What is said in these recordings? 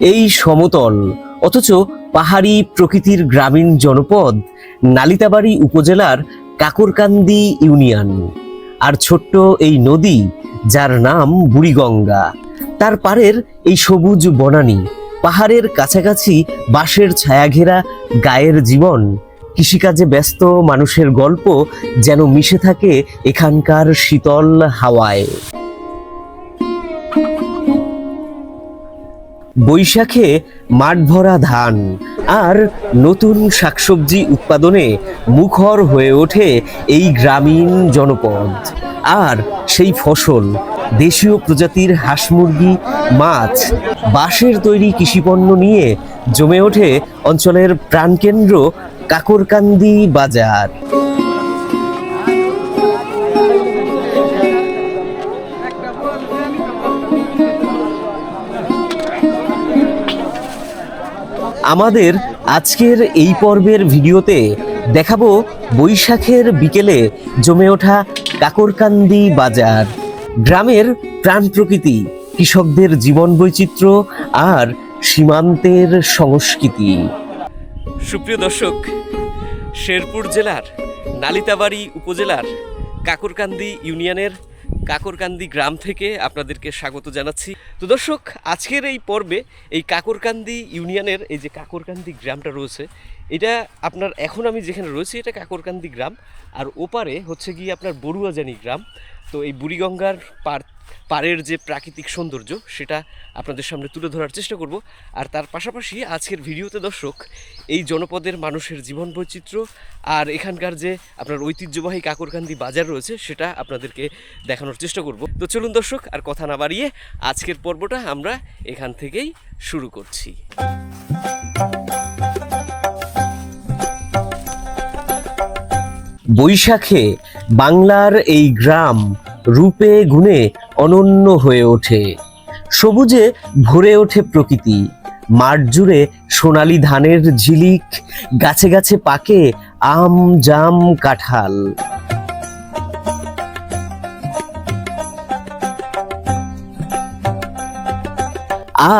এই সমতল, অথচ পাহাড়ি প্রকৃতির গ্রামীণ জনপদ নালিতাবাড়ি উপজেলার কাকরকান্দি ইউনিয়ন। আর ছোট্ট এই নদী, যার নাম বুড়িগঙ্গা, তার পারের এই সবুজ বনানী, পাহাড়ের কাছাকাছি বাঁশের ছায়াঘেরা, গায়ের জীবন, কৃষিকাজে ব্যস্ত মানুষের গল্প যেন মিশে থাকে এখানকার শীতল হাওয়ায়। বৈশাখে মাঠ ভরা ধান। আর নতুন শাকসবজি উৎপাদনে মুখর হয়ে ওঠে এই গ্রামীণ জনপদ। আর সেই ফসল, দেশীয় প্রজাতির হাঁস মুরগি, মাছ, বাঁশের তৈরি কৃষিপণ্য নিয়ে জমে ওঠে অঞ্চলের প্রাণকেন্দ্র কাকরকান্দি বাজার। আমাদের আজকের এই পর্বের ভিডিওতে দেখাবো বৈশাখের বিকেলে জমে ওঠা কাকরকান্দি বাজার। গ্রামের প্রাণ প্রকৃতি, কৃষকদের জীবন বৈচিত্র্য আর সীমান্তের সংস্কৃতি। সুপ্রিয় দর্শক, শেরপুর জেলার নালিতাবাড়ি উপজেলার কাকরকান্দি ইউনিয়নের কাকরকান্দি গ্রাম থেকে আপনাদেরকে স্বাগত জানাচ্ছি। তো দর্শক, আজকের এই পর্বে এই কাকরকান্দি ইউনিয়নের এই যে কাকরকান্দি গ্রামটা রয়েছে, এটা আপনার, এখন আমি যেখানে রয়েছি, এটা কাকরকান্দি গ্রাম। আর ওপারে হচ্ছে গিয়ে আপনার বড়ুয়াজানি গ্রাম। তো এই বুড়িগঙ্গার পার পাড়ের যে প্রাকৃতিক সৌন্দর্য, সেটা আপনাদের সামনে তুলে ধরার চেষ্টা করব। আর তার পাশাপাশি আজকের ভিডিওতে দর্শক, এই জনপদের মানুষের জীবন বৈচিত্র্য আর এখানকার যে আপনার ঐতিহ্যবাহী কাকরকান্দি বাজার রয়েছে, সেটা আপনাদেরকে দেখানোর চেষ্টা করব। তো চলুন দর্শক, আর কথা না বাড়িয়ে আজকের পর্বটা আমরা এখান থেকেই শুরু করছি। বৈশাখে বাংলার এই গ্রাম রূপে গুণে অনন্য হয়ে ওঠে। সবুজে ভরে ওঠে প্রকৃতি, মাঠ জুড়ে সোনালি ধানের ঝিলিক, গাছে গাছে পাকে আম, জাম, কাঁঠাল।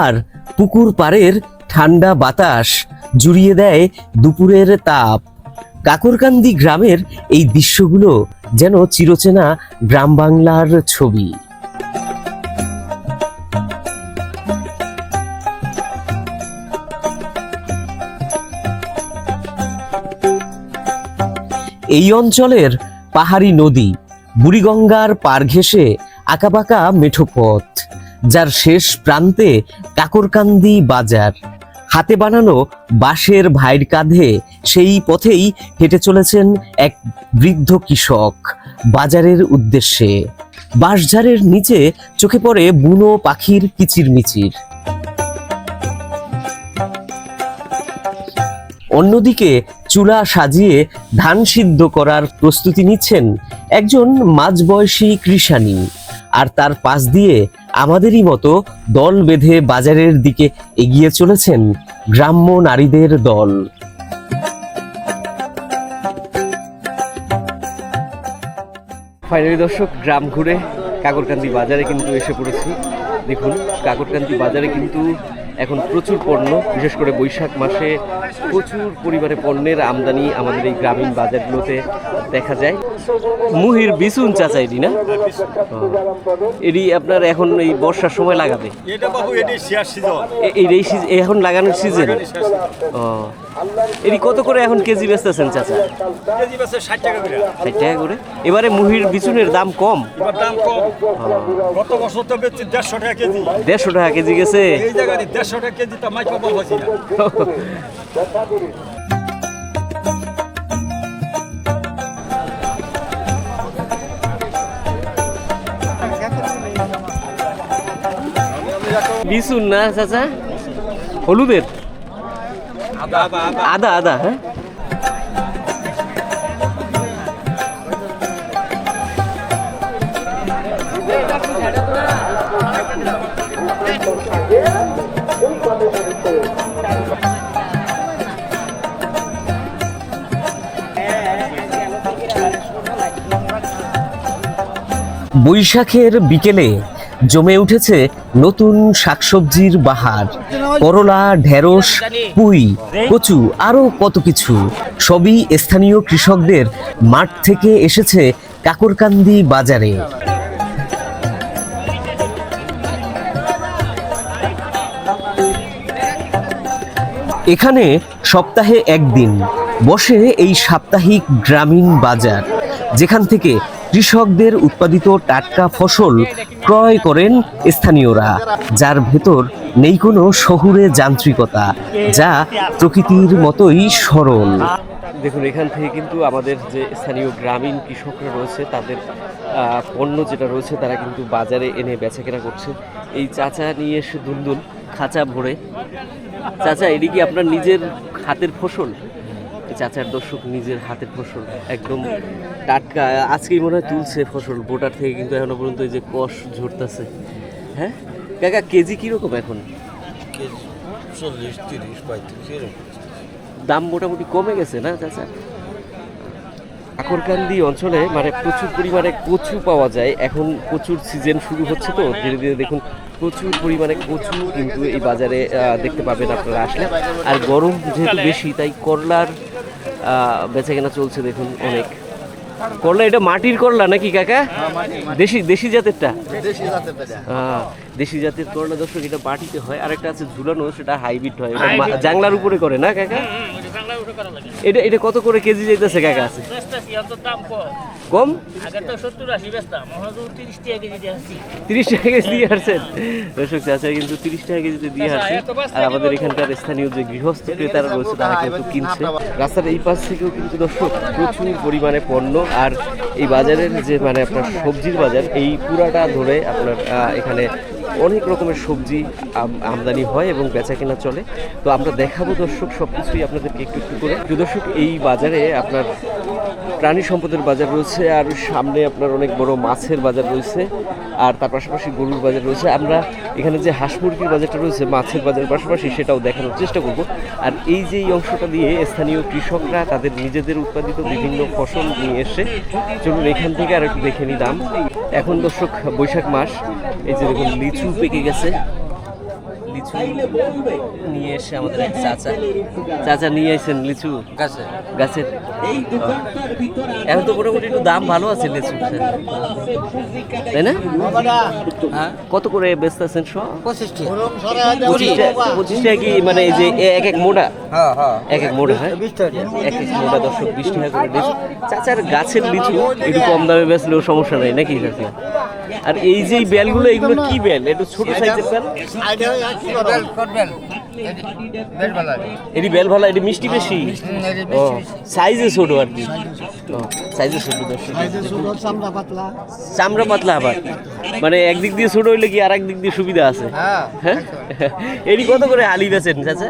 আর পুকুর পাড়ের ঠান্ডা বাতাস জুড়িয়ে দেয় দুপুরের তাপ। কাকরকান্দি গ্রামের এই দৃশ্যগুলো যেন চিরচেনা গ্রাম বাংলার ছবি। এই অঞ্চলের পাহাড়ি নদী বুড়িগঙ্গার পার ঘেঁষে আঁকাবাঁকা মেঠো পথ, যার শেষ প্রান্তে কাকরকান্দি বাজার। হাতে বানানো বাঁশের ভাইয়ের কাঁধে সেই পথেই হেঁটে চলেছেন এক বৃদ্ধ কৃষক বাজারের উদ্দেশ্যে। বাঁশঝাড়ের নিচে চোখে পড়ে বুনো পাখির কিচিরমিচির। অন্যদিকে চুলা সাজিয়ে ধান সিদ্ধ করার প্রস্তুতি নিচ্ছেন একজন মাঝবয়সী কৃষাণী আর তার পাশ দিয়ে আমাদেরই মতো দল বেঁধে বাজারের দিকে এগিয়ে চলেছেন গ্রাম্য নারীদের দল। ফাইনালি দর্শক, গ্রাম ঘুরে কাকরকান্দি বাজারে কিন্তু এসে পড়েছি। দেখুন, কাকরকান্দি বাজারে কিন্তু এখন প্রচুর পণ্য বিশেষ করে বৈশাখ মাসে প্রচুর পরিমাণে পণ্যের আমদানি আমাদের এই গ্রামীণ বাজারগুলোতে দেখা যায়। মুহির বিচুন চাচা এটি না? এটি আপনার এখন এই বর্ষার সময় লাগাবে। এখন লাগানোর সিজন ও এটি কত করে এখন কেজি বেচতেছেন চাচা? কেজি বেছে ষাট টাকা করে। ষাট টাকা করে? এবারে মুহির বিচুনের দাম কম? এবার দাম কম। গত বছর তো বেচছি দেড়শো টাকা কেজি। দেড়শো টাকা কেজি গেছে? এই জায়গায় দেড়শো টাকা কেজি তো মাইক পাবো না। বিচুন না চাচা? হলুদের? আদা আদা হ্যাঁ? বৈশাখের বিকেলে জমে উঠেছে নতুন শাকসবজির বাহার। করলা, ঢেঁড়স, পুঁই, কচু, আরও কত কিছু। সবই স্থানীয় কৃষকদের মাঠ থেকে এসেছে কাকরকান্দি বাজারে। এখানে সপ্তাহে একদিন বসে এই সাপ্তাহিক গ্রামীণ বাজার, যেখান থেকে কৃষকদের উৎপাদিত টাটকা ফসল ক্রয় করেন স্থানীয়রা, যার ভেতর নেই কোনো শহুরে যান্ত্রিকতা, যা প্রকৃতির মতোই সরল। দেখুন, এখান থেকে কিন্তু আমাদের যে স্থানীয় গ্রামীণ কৃষকরা রয়েছে, তাদের পণ্য যেটা রয়েছে, তারা কিন্তু বাজারে এনে বেচাকেনা করছে এই চাচা নিয়ে এসে দুলদুল, খাঁচা ভরে। চাচা, এটি কি আপনার নিজের হাতের ফসল? চাচার দর্শক নিজের হাতের ফসল একদম টাটকা আজকেই মনে হয় তুলছে ফসল বোটার থেকে কিন্তু এখনও পর্যন্ত এই যে কষ ঝরতেছে। হ্যাঁ? কাকা কেজি কীরকম এখন? চল্লিশ তিরিশ পঁয়ত্রিশ দাম মোটামুটি কমে গেছে না চাচা? কাকরকান্দি অঞ্চলে মানে প্রচুর পরিমাণে কচু পাওয়া যায়। এখন কচুর সিজন শুরু হচ্ছে তো ধীরে ধীরে দেখুন প্রচুর পরিমাণে কচু কিন্তু এই বাজারে দেখতে পাবেন আপনারা আসলে। আর গরম যেহেতু বেশি তাই করলার বেচা কেনা চলছে দেখুন অনেক। করলা এটা মাটির করলা নাকি কাকা? দেশি দেশি জাতেরটা? হ্যাঁ, দেশি জাতের করলা দর্শক এটা মাটিতে হয়। আর একটা আছে ঝুলানো সেটা হাইব্রিড হয়। জাংলার উপরে করে না কাকা? এটা এটা কত করে কেজি যাইতেছে কাকা? আছে কম। তিরিশ টাকা কেজি দিয়ে আসছেন? দর্শক কিন্তু তিরিশ টাকা কেজিতে দিয়ে আসছে। আর আমাদের এখানকার স্থানীয় যে গৃহস্থ ক্রেতারা রয়েছে তারা কিন্তু কিনছে। রাস্তার এই পাশ থেকেও কিন্তু দর্শক প্রচুর পরিমাণে পণ্য। আর এই বাজারের যে মানে আপনার সবজির বাজার এই পুরাটা ধরে আপনার আহ, এখানে অনেক রকমের সবজি আম- আমদানি হয় এবং বেচা কেনা চলে। তো আমরা দেখাবো দর্শক সব কিছুই আপনাদেরকে একটু একটু করে। তো দর্শক, এই বাজারে আপনার প্রাণী সম্পদের বাজার রয়েছে, আর সামনে আপনার অনেক বড় মাছের বাজার রয়েছে। আর তার পাশাপাশি গরুর বাজার রয়েছে। আমরা এখানে যে হাঁস মুরগির বাজারটা রয়েছে, মাছের বাজার পাশাপাশি সেটাও দেখানোর চেষ্টা করব। আর এই যে এই অংশটা দিয়ে স্থানীয় কৃষকরা তাদের নিজেদের উৎপাদিত বিভিন্ন ফসল নিয়ে এসে, চলুন এখান থেকে আর একটু দেখে নিলাম এখন দর্শক, বৈশাখ মাস, এই যে দেখুন, লিচু পেকে গেছে। লিচু নিয়ে এসে আমাদের এক চাচা চাচা নিয়ে এসেছেন লিচু গাছে। গাছের এখন তো মোটামুটি একটু দাম ভালো আছে লিচু তাই না? হ্যাঁ? কত করে বেচতেছেন সব? পঁচিশ পঁচিশ টাকা কি মানে এই যে এক এক মোটা? এক এক মোটা হ্যাঁ? এক এক মোটা দর্শক বিশ টাকা করে লিচু চাচার গাছের লিচু একটু কম দামে বেচলেও সমস্যা নেই নাকি চাচা? আর এই যে এই বেলগুলো এগুলো কি বেল? একটু ছোট সাইজের বেল? এটি বেল ভালো এটি মিষ্টি বেশি? ও সাইজে ছোট আর কি। সাইজে ছোট। দর্শক। চামড়া পাতলা। আবার। মানে একদিক দিয়ে ছোট হইলে কি আর একদিক দিয়ে সুবিধা আছে? হ্যাঁ এটি কত করে আলি বেচেন চাচা?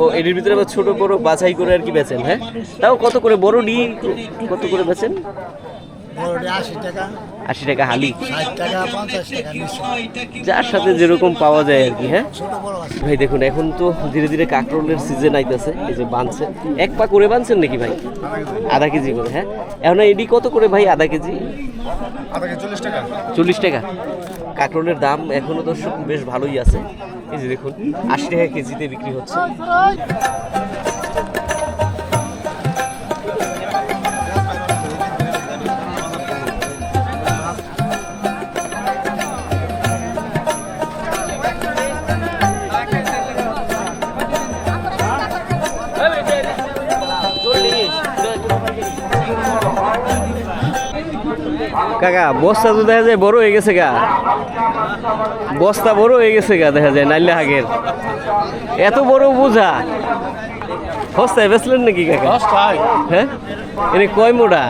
ও এটির ভিতরে আবার ছোট বড় বাছাই করে আর কি বেচেন হ্যাঁ? তাও কত করে? বড় ডি কত করে বেচেন? আশি টাকা হালি। যার সাথে যেরকম পাওয়া যায় আর কি হ্যাঁ? ভাই দেখুন এখন তো ধীরে ধীরে কাকরোলের সিজন আইতেছে এই যে বানছে। এক পা করে বানছেন নাকি ভাই? আধা কেজি করে হ্যাঁ? এখন এডি কত করে ভাই আধা কেজি চল্লিশ টাকা। চল্লিশ টাকা। কাকরোলের দাম এখনও দর্শক বেশ ভালোই আছে। এই যে দেখুন আশি টাকা কেজিতে বিক্রি হচ্ছে। কাকা বস্তা তো দেখা যায় বড় হয়ে গেছে গা। বস্তা বড় হয়ে গেছে গা দেখা যায় নাইলে হাগের। এত বড় বোঝা। সস্তায় বেচলেন নাকি কাকা? হ্যাঁ? এনে কয় মোটা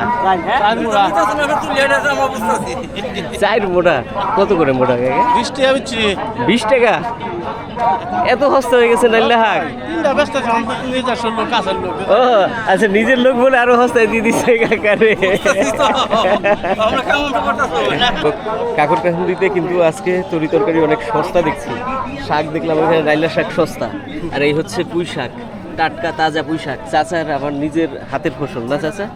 চার মোটা কত করে মোটা কাকা? বৃষ্টি হচ্ছে বিশ টাকা? এত সস্তা হয়ে গেছে নাইলে লোক। ও আচ্ছা নিজের লোক বলে আরও সস্তায় দিয়ে দিচ্ছে কাকারে। কাকুর কাকুরিতে কিন্তু আজকে তরি তরকারি অনেক সস্তা দেখছি। শাক দেখলাম এখানে রাইলা শাক সস্তা। আর এই হচ্ছে পুঁই শাক টাটকা তাজা পুঁই শাক। চাচার আবার নিজের হাতের ফসল না চাচা?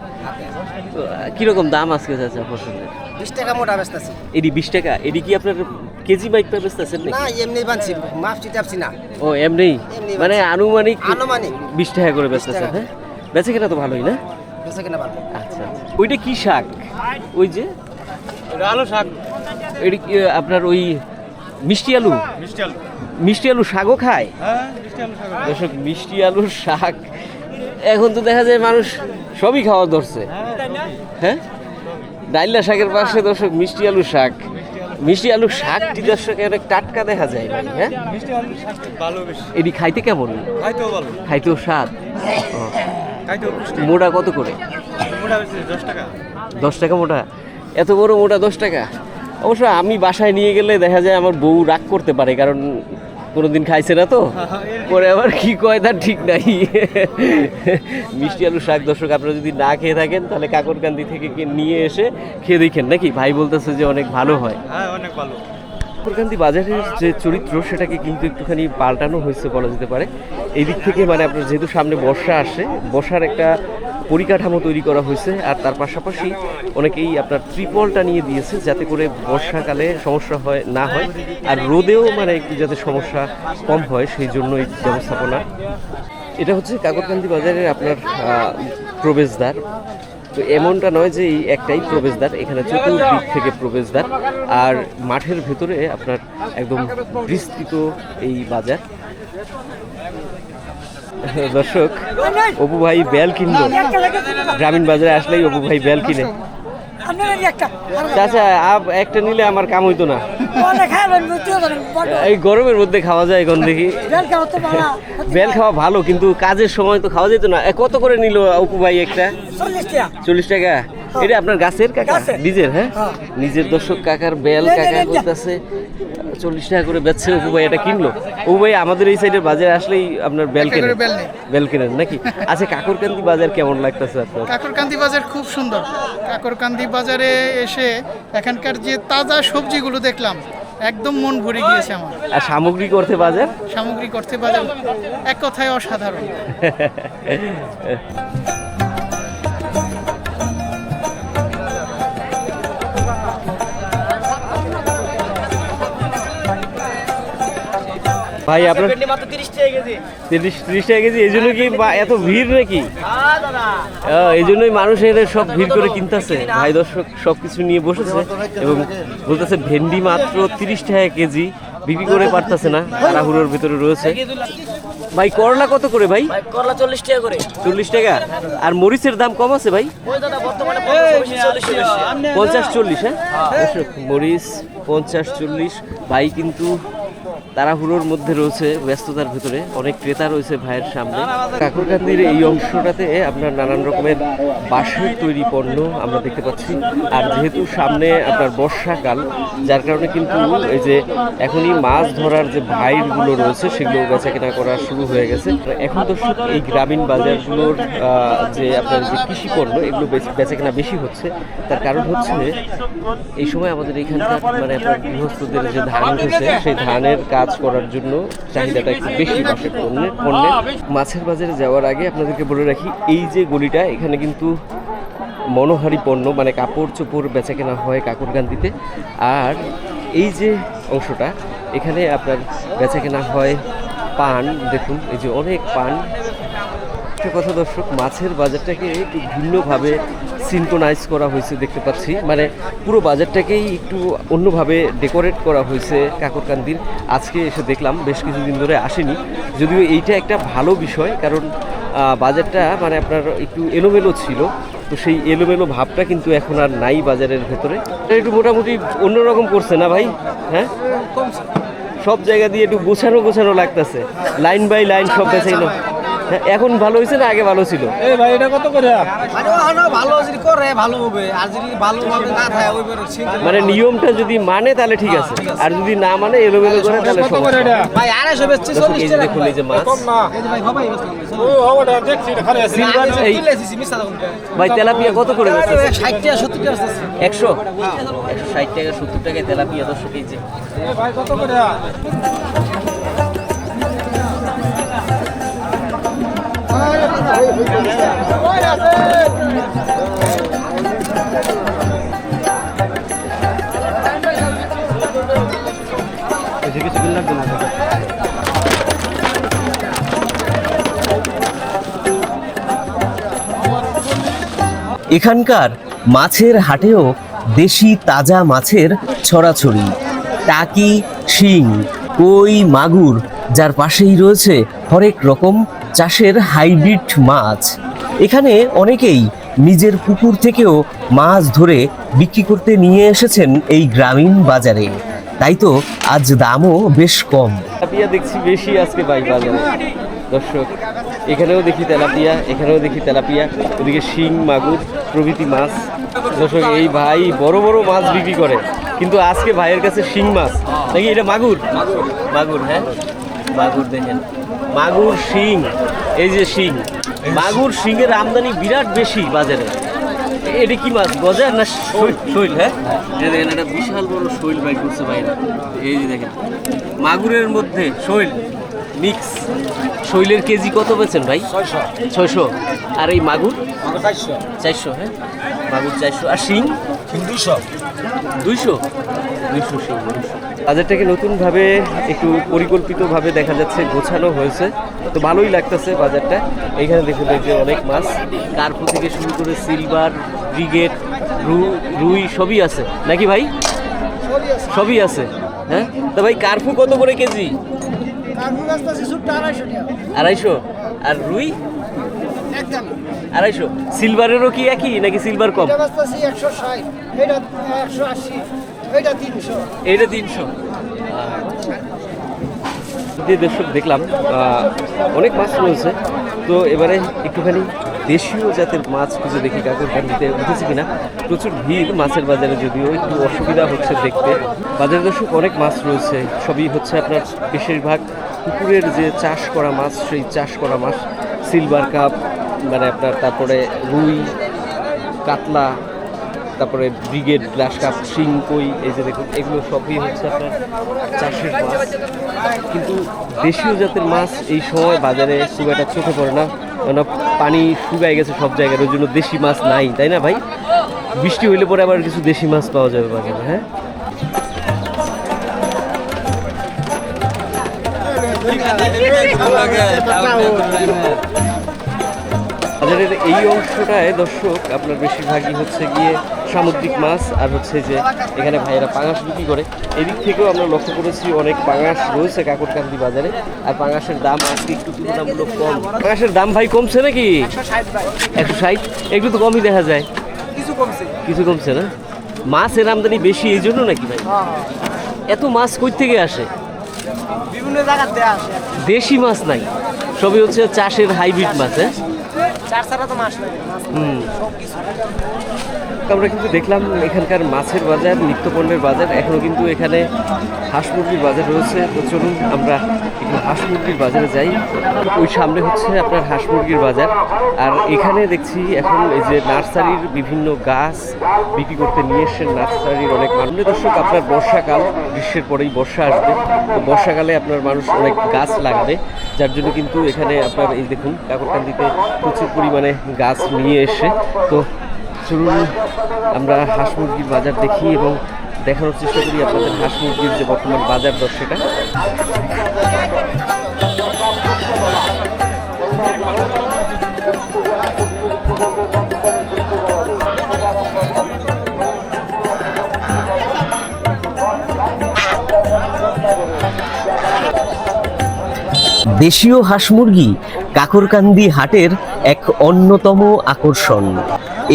কীরকম দাম আজকে চাচা ফসলের? বিশ টাকা মোটা বেচতেছি এডি বিশ টাকা? এডি কি আপনার কেজি বাইক পে বেচতেছেন না নাকি? এমনি বানছি মাপছি টাপছি না। ও এমনি মানে আনুমানিক আনুমানিক। বিশ টাকা করে বেচতেছেন। হ্যাঁ? বেচে কিনা তো ভালোই না? বেচা কেনা ভালো। আচ্ছা। ওইটা কি শাক? ওই যে? আলু শাক। এটি কি, আপনার ওই মিষ্টি আলু? মিষ্টি আলু। মিষ্টি আলু শাকও খায়? হ্যাঁ মিষ্টি আলু শাক দর্শক মিষ্টি আলুর শাক। এখন তো দেখা যায় মানুষ সবই খাওয়া ধরছে। হ্যাঁ? ডাইলা শাকের পাশে দর্শক মিষ্টি আলু শাক। মিষ্টি আলু শাকটি দর্শক অনেক টাটকা দেখা যায় ভাই হ্যাঁ? মিষ্টি আলু শাক ভালো বেশি। এটি খাইতে কেমন? খাইতেও ভালো। খাইতেও স্বাদ? মোটা কত করে? দশ টাকা। দশ টাকা মোটা? এত বড় মোটা দশ টাকা? অবশ্য আমি বাসায় নিয়ে গেলে দেখা যায় আমার বউ রাগ করতে পারে কারণ কোনোদিন খাইছে না তো? পরে আবার কি কয় তার ঠিক নাই। মিষ্টি আলু শাক দর্শক আপনারা যদি না খেয়ে থাকেন তাহলে কাকরকান্দি থেকে নিয়ে এসে খেয়ে দেখেন। নাকি? ভাই বলতেছে যে অনেক ভালো হয়। হ্যাঁ অনেক ভালো। কাকরকান্দি বাজারের যে চরিত্র সেটাকে কিন্তু একটুখানি পাল্টানো হয়েছে বলা যেতে পারে। এই দিক থেকে মানে আপনার যেহেতু সামনে বর্ষা আসে বর্ষার একটা পরিকাঠামো তৈরি করা হয়েছে আর তার পাশাপাশি অনেকেই আপনার ত্রিপলটা নিয়ে দিয়েছে যাতে করে বর্ষাকালে সমস্যা হয়, না হয়। আর রোদেও মানে একটু যাতে সমস্যা কম হয়, সেই জন্য এই ব্যবস্থাপনা। এটা হচ্ছে কাকরকান্দি বাজারের আপনার প্রবেশদ্বার। তো এমনটা নয় যে এই একটাই প্রবেশদ্বার, এখানে চতুর্দিক থেকে প্রবেশদ্বার। আর মাঠের ভেতরে আপনার একদম বিস্তৃত এই বাজার। দর্শক অপু ভাই বেল কিনলো। গ্রামীণ বাজারে আসলেই অপু ভাই বেল কিনে। আপ একটা নিলে আমার কাম হইতো না। এই গরমের মধ্যে খাওয়া যায় এখন দেখি। বেল খাওয়া ভালো কিন্তু কাজের সময় তো খাওয়া যেত না। কত করে নিল অপু ভাই একটা? চল্লিশ টাকা? এটা আপনার গাছের কাকা? নিজের হ্যাঁ? নিজের দর্শক কাকার বেল কাকা করতেছে। চল্লিশ টাকা করে বেচছে অপু ভাই এটা কিনলো? অপু ভাই আমাদের এই সাইডের বাজারে আসলেই আপনার বেল কেনেন। বেল কেনেন নাকি? আচ্ছা কাকরকান্দি বাজার কেমন লাগতেছে আপনার? কাকরকান্দি বাজার খুব সুন্দর। কাকরকান্দি বাজারে এসে এখানকার যে তাজা সবজিগুলো দেখলাম একদম মন ভরে গিয়েছে আমার। আর সামগ্রিক অর্থে বাজার? সামগ্রিক অর্থে বাজার এক কথায় অসাধারণ। ভাই আপনার তিরিশ তিরিশ টাকা কেজি এই জন্য কি এত ভিড় নাকি? হ্যাঁ এই জন্যই মানুষ এদের সব ভিড় করে কিনতেছে। ভাই দর্শক সব কিছু নিয়ে বসেছে এবং বলতেছে ভেন্ডি মাত্র তিরিশ টাকা কেজি বিক্রি করে পারতেছে না তাড়াহুড়োর ভিতরে রয়েছে। ভাই করলা কত করে ভাই? করলা চল্লিশ টাকা করে। চল্লিশ টাকা। আর মরিচের দাম কম আছে ভাই? পঞ্চাশ চল্লিশ পঞ্চাশ চল্লিশ হ্যাঁ? মরিচ পঞ্চাশ চল্লিশ। ভাই কিন্তু তাড়াহুড়োর মধ্যে রয়েছে, ব্যস্ততার ভিতরে। অনেক ক্রেতা রয়েছে ভাইয়ের সামনে। কাকুরকান্দির এই অংশটাতে আপনার নানান রকমের বাঁশের তৈরি পণ্য আমরা দেখতে পাচ্ছি। আর যেহেতু সামনে আপনার বর্ষাকাল যার কারণে কিন্তু এই যে এখনই মাছ ধরার যে ভাইগুলো রয়েছে সেগুলো বেচা কেনা করা শুরু হয়ে গেছে। এখন দর্শক এই গ্রামীণ বাজারগুলোর যে আপনার যে কৃষি পণ্য, এগুলো বেচ- কেনা বেশি হচ্ছে। তার কারণ হচ্ছে, এই সময় আমাদের এখানকার মানে আপনার গৃহস্থদের যে ধান উঠেছে সেই ধানের কাজ করার জন্য চাহিদাটা একটু বেশি বাসে পণ্যের পণ্যের মাছের বাজারে যাওয়ার আগে আপনাদেরকে বলে রাখি, এই যে গলিটা, এখানে কিন্তু মনোহারি পণ্য মানে কাপড় চোপড় বেচা কেনা হয় কাকুরকান্দিতে আর এই যে অংশটা, এখানে আপনার বেচা কেনা হয় পান, দেখুন, এই যে অনেক পান। একটা কথা দর্শক, মাছের বাজারটাকে একটু ভিন্নভাবে সিনক্রোনাইজ করা হয়েছে দেখতে পাচ্ছি। মানে পুরো বাজারটাকেই একটু অন্যভাবে ডেকোরেট করা হয়েছে কাকরকান্দির। আজকে এসে দেখলাম বেশ কিছুদিন ধরে আসেনি। যদিও এইটা একটা ভালো বিষয় কারণ বাজারটা মানে আপনার একটু এলোমেলো ছিল। তো সেই এলোমেলো ভাবটা কিন্তু এখন আর নাই বাজারের ভেতরে। এটা একটু মোটামুটি অন্যরকম করছে না ভাই? হ্যাঁ? সব জায়গা দিয়ে একটু গোছানো গোছানো লাগতেছে। লাইন বাই লাইন সব বেছে এখন ভালো হয়েছে না আগে ভালো ছিল? এই ভাই এটা কত করে? মানে ভালো যদি করে ভালো হবে। আর যদি ভালোভাবে না থাকে ওই মানে নিয়মটা যদি মানে তাহলে ঠিক আছে। আর যদি না মানে এলোমেলো করে তাহলে কত করে এটা? ভাই আড়াইশো বেচছি দর্শক, চল্লিশ এই যে টাকা। দেখুন এই যে মাছ। কম না? এই যে ভাই হবাই ও হবটা দেখছি এটা খালি আছে। সিলভার এই ভাই তেলাপিয়া কত করে ষাট টাকা সত্তর টাকা বেচতেছে। একশো? একশো টাকা তেলাপিয়া দর্শক এই যে। ভাই কত করে? এখানকার মাছের হাটেও দেশি তাজা মাছের ছড়াছড়ি। টাকি, শিং, কই, মাগুর, যার পাশেই রয়েছে হরেক রকম চাষের হাইব্রিড মাছ। এখানে অনেকেই নিজের পুকুর থেকেও মাছ ধরে বিক্রি করতে নিয়ে এসেছেন এই গ্রামীণ বাজারে। তাই তো আজ দামও বেশ কম। তেলাপিয়া দেখছি বেশি আজকে ভাই বাজারে। দর্শক, এখানেও দেখি তেলাপিয়া, এখানেও দেখি তেলাপিয়া। ওদিকে শিং, মাগুর, প্রভৃতি মাছ। দর্শক, এই ভাই বড় বড় মাছ বিক্রি করে। কিন্তু আজকে ভাইয়ের কাছে শিং মাছ। নাকি এটা মাগুর? মাগুর হ্যাঁ? মাগুর দেখেন। মাগুর শিং এই যে শিং মাগুর শিঙের আমদানি বিরাট বেশি বাজারে। এটা কি মাছ গজার না শৈল? শৈল হ্যাঁ? দেখেন এটা বিশাল বড় শৈল বাই করছে ভাইরা। এই যে দেখেন মাগুরের মধ্যে শৈল মিক্স। শৈলের কেজি কত পেয়েছেন ভাই? ছয়শো। ছয়শো। আর এই মাগুর? চারশো। চারশো হ্যাঁ? মাগুর চারশো। আর শিং দুইশো। দুইশো? দুইশো শিং দুইশো। বাজারটাকে নতুনভাবে একটু পরিকল্পিতভাবে দেখা যাচ্ছে গোছানো হয়েছে। তো ভালোই লাগতেছে বাজারটা। এখানে দেখুন এই যে অনেক মাছ। কার্পু থেকে শুরু করে সিলভার ব্রিগেড রু রুই সবই আছে। নাকি ভাই? সবই আছে। হ্যাঁ? তা ভাই কার্পু কত করে কেজি? আড়াইশো আর রুই? আড়াইশো। সিলভারেরও কি একই নাকি সিলভার কম? একশো ষাট একশো আশি। এটা তিনশো। দর্শক দেখলাম অনেক মাছ রয়েছে। তো এবারে একটুখানি দেশীয় জাতের মাছ খুঁজে দেখি, কাকুর কান্দিতে উঠেছে কিনা। প্রচুর ভিড় মাছের বাজারে যদিও, একটু অসুবিধা হচ্ছে দেখতে। বাজারে দর্শক অনেক মাছ রয়েছে। সবই হচ্ছে আপনার বেশিরভাগ পুকুরের যে চাষ করা মাছ, সেই চাষ করা মাছ। সিলভার কাপ মানে আপনার তারপরে রুই, কাতলা তারপরে ব্রিগেড গ্লাস কাপ, শিং, কই, এই যে দেখুন, এগুলো সবই হচ্ছে আপনার চাষের মাছ। কিন্তু দেশীয় জাতের মাছ এই সময় বাজারে খুব একটা চোখে পড়ে না। কেন পানি শুকায় গেছে সব জায়গায়, ওই জন্য দেশি মাছ নাই, তাই না ভাই? বৃষ্টি হইলে পরে আবার কিছু দেশি মাছ পাওয়া যাবে বাজারে হ্যাঁ? বাজারের এই অংশটায় দর্শক আপনার বেশিরভাগই হচ্ছে গিয়ে সামুদ্রিক মাছ আর হচ্ছে যে এখানে ভাইয়েরা পাঙাশ বিক্রি করে। এদিক থেকেও আমরা লক্ষ্য করেছি অনেক পাঙাশ রয়েছে কাকরকান্দি বাজারে আর পাঙাশের দাম আজকে একটু তুলনামূলক কম। পাঙাশের দাম ভাই কমছে নাকি? একশো ষাট। একটু তো কমই দেখা যায়। কিছু কমছে। কিছু কমছে না? মাছের আমদানি বেশি এই জন্য নাকি ভাই? এত মাছ কই থেকে আসে? বিভিন্ন জায়গার দেয়া আসে। দেশি মাছ নাই। সবই হচ্ছে চাষের হাইব্রিড মাছ হ্যাঁ? আমরা কিন্তু দেখলাম এখানকার মাছের বাজার নিত্যপণ্যের বাজার। এখনও কিন্তু এখানে হাঁস মুরগির বাজার রয়েছে। তো চলুন আমরা হাঁস মুরগির বাজারে যাই, ওই সামনে হচ্ছে আপনার হাঁস মুরগির বাজার। আর এখানে দেখছি এখন এই যে নার্সারির বিভিন্ন গাছ বিক্রি করতে নিয়ে এসছেন নার্সারির অনেক মানুষ। দর্শক, আপনার বর্ষাকাল, গ্রীষ্মের পরেই বর্ষা আসবে। তো বর্ষাকালে আপনার মানুষ অনেক গাছ লাগবে, যার জন্য কিন্তু এখানে আপনার এই দেখুন কাকরকান্দিতে প্রচুর পরিমাণে গাছ নিয়ে এসে। তো চলুন আমরা হাঁস মুরগির বাজার দেখি এবং দেখানোর চেষ্টা করি আপনাদের হাঁস মুরগির যে বর্তমান বাজার দর সেটা। দেশীয় হাঁস মুরগি কাকরকান্দি হাটের এক অন্যতম আকর্ষণ।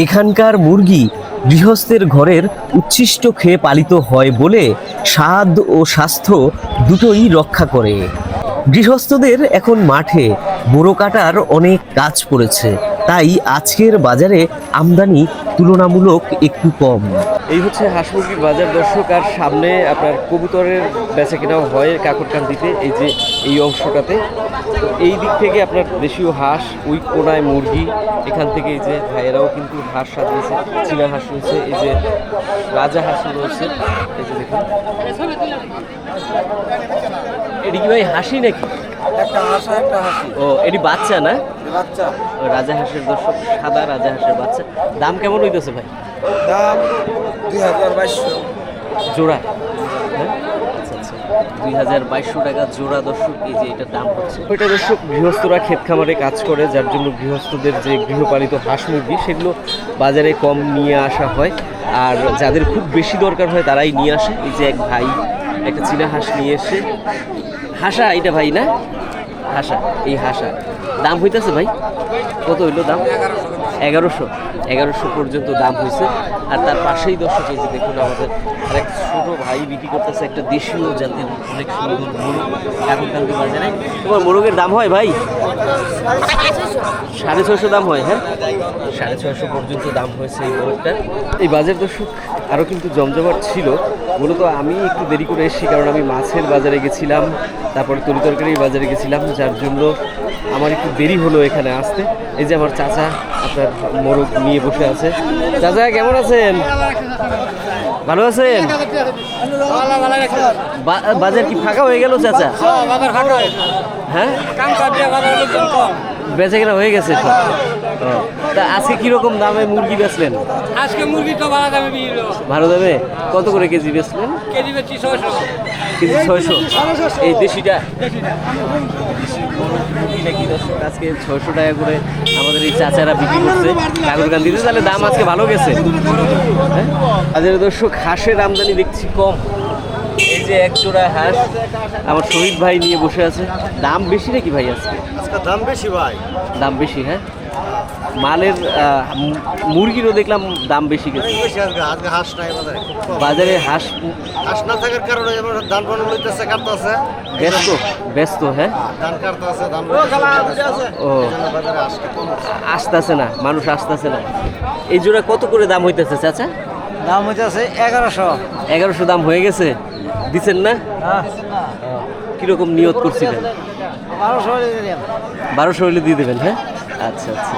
এখানকার মুরগি গৃহস্থের ঘরের উচ্ছিষ্ট খেয়ে পালিত হয় বলে স্বাদ ও স্বাস্থ্য দুটোই রক্ষা করে। গৃহস্থদের এখন মাঠে বোরো কাটার অনেক কাজ পড়েছে। তাই আজকের বাজারে আমদানি তুলনামূলক একটু কম। এই হচ্ছে হাঁস মুরগির বাজার দর্শক, আর সামনে আপনার কবুতরের বেচা কেনাও হয় কাকরকান্দিতে, এই যে এই অংশটাতে। এই দিক থেকে আপনার দেশীয় হাঁস, ওই কোনায় মুরগি, এখান থেকে এই যে ভাইয়েরাও কিন্তু হাঁস সাজিয়েছে, চীনা হাঁস রয়েছে, এই যে রাজা হাঁস রয়েছে, এই যে দেখুন। এটি কি ভাই হাসি নাকি? একটা হাসা একটা হাসি। ও এটি বাচ্চা না? বাচ্চা। রাজা হাঁসের দর্শক সাদা রাজা হাঁসের বাচ্চা। দাম কেমন হইতেছে ভাই? দাম দুই হাজার বাইশশো। জোড়া? হ্যাঁ? আচ্ছা আচ্ছা। দুই হাজার বাইশশো টাকা জোড়া দর্শক এই যে এটার দাম হচ্ছে। ওইটা দর্শক গৃহস্থরা ক্ষেত খামারে কাজ করে যার জন্য গৃহস্থদের যে গৃহপালিত হাঁস মুরগি সেগুলো বাজারে কম নিয়ে আসা হয়। আর যাদের খুব বেশি দরকার হয় তারাই নিয়ে আসে। এই যে এক ভাই একটা চীনা হাঁস নিয়ে এসে হাসা এটা ভাই না? হাসা এই হাসা। দাম হইতেছে ভাই? কত হইল দাম? এগারোশো এগারোশো পর্যন্ত দাম হয়েছে। আর তার পাশেই দর্শক যে দেখুন আমাদের আরেক ছোট ভাই বিক্রি করতেছে একটা দেশীয় জাতের অনেক সুন্দর মোরগ। এখনকালকে বাজারে। তোমার মোরগের দাম হয় ভাই? সাড়ে ছয়শো দাম হয় হ্যাঁ? সাড়ে ছয়শো পর্যন্ত দাম হয়েছে এই মোরগটা এই বাজার দর্শক, আরও কিন্তু জমজমাট ছিল। মূলত আমি একটু দেরি করে এসেছি, কারণ আমি মাছের বাজারে গেছিলাম, তারপরে তরি তরকারির বাজারে গেছিলাম, যার জন্য আমার একটু দেরি হলো এখানে আসতে। এই যে আমার চাচা আপনার মোরগ নিয়ে বসে আছে। চাচা কেমন আছেন? ভালো আছেন? বাজার কি ফাঁকা হয়ে গেল চাচা? হ্যাঁ বেঁচে কেনা হয়ে গেছে সব। ও, তা আজকে কীরকম দামে মুরগি বেচলেন? আজকে মুরগি তো ভাড়া দামে হলো। ভালো দামে? কত করে কেজি বেচলেন? কেজি বেচছি ছয়শো। কেজি ছয়শো? এই দেশিটা? আজকে ছয়শো টাকা করে আমাদের এই চাচারা বিক্রি করছে। কাগরকান দিতে তাহলে দাম আজকে ভালো গেছে। হ্যাঁ? বাজারে দর্শক হাঁসের আমদানি দেখছি কম। এই যে এক জোড়া হাঁস আমার শহীদ ভাই নিয়ে বসে আছে। দাম বেশি নাকি ভাই আজকে? আজকে দাম বেশি ভাই। দাম বেশি হ্যাঁ? মালের মুরগিরও দেখলাম দাম বেশি গেছে। বেশি আজকে আজকে হাঁস নাই বাজারে বাজারে হাঁস হাঁস না থাকার কারণে এবার ধান পান লইতেছে কাটতেছে ব্যস্ত ব্যস্ত হ্যাঁ? ধান কাটতেছে ধান ও আসতেছে না মানুষ আসতেছে না। এই জোড়া কত করে দাম হইতেছে চাচা? দাম হইতেছে এগারোশো। এগারোশো দাম হয়ে গেছে? দিচ্ছেন না? কীরকম নিয়ত করছিলেন? বারোশো বারোশো হলে দিয়ে দেবেন হ্যাঁ? আচ্ছা আচ্ছা।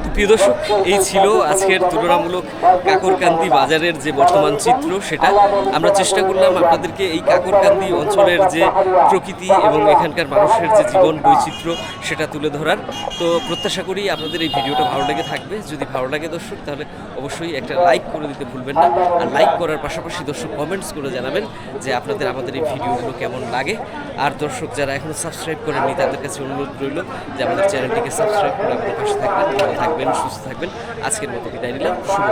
প্রিয় দর্শক, এই ছিল আজকের তুলনামূলক কাকরকান্দি বাজারের যে বর্তমান চিত্র, সেটা আমরা চেষ্টা করলাম আপনাদেরকে এই কাকরকান্দি অঞ্চলের যে প্রকৃতি এবং এখানকার মানুষের যে জীবন বৈচিত্র্য, সেটা তুলে ধরার। তো প্রত্যাশা করি আপনাদের এই ভিডিওটা ভালো লেগে থাকবে। যদি ভালো লাগে দর্শক, তাহলে অবশ্যই একটা লাইক করে দিতে ভুলবেন না। আর লাইক করার পাশাপাশি দর্শক কমেন্টস করে জানাবেন যে আপনাদের আমাদের এই ভিডিওগুলো কেমন লাগে। আর দর্শক যারা এখনও সাবস্ক্রাইব করেননি, তাদের কাছে অনুরোধ রইল যে আমাদের চ্যানেলটিকে সাবস্ক্রাইব করে আমাদের পাশে থাকবেন। ভালো থাকবেন সুস্থ থাকবেন। আজকের মতো বিদায় নিলাম। শুভ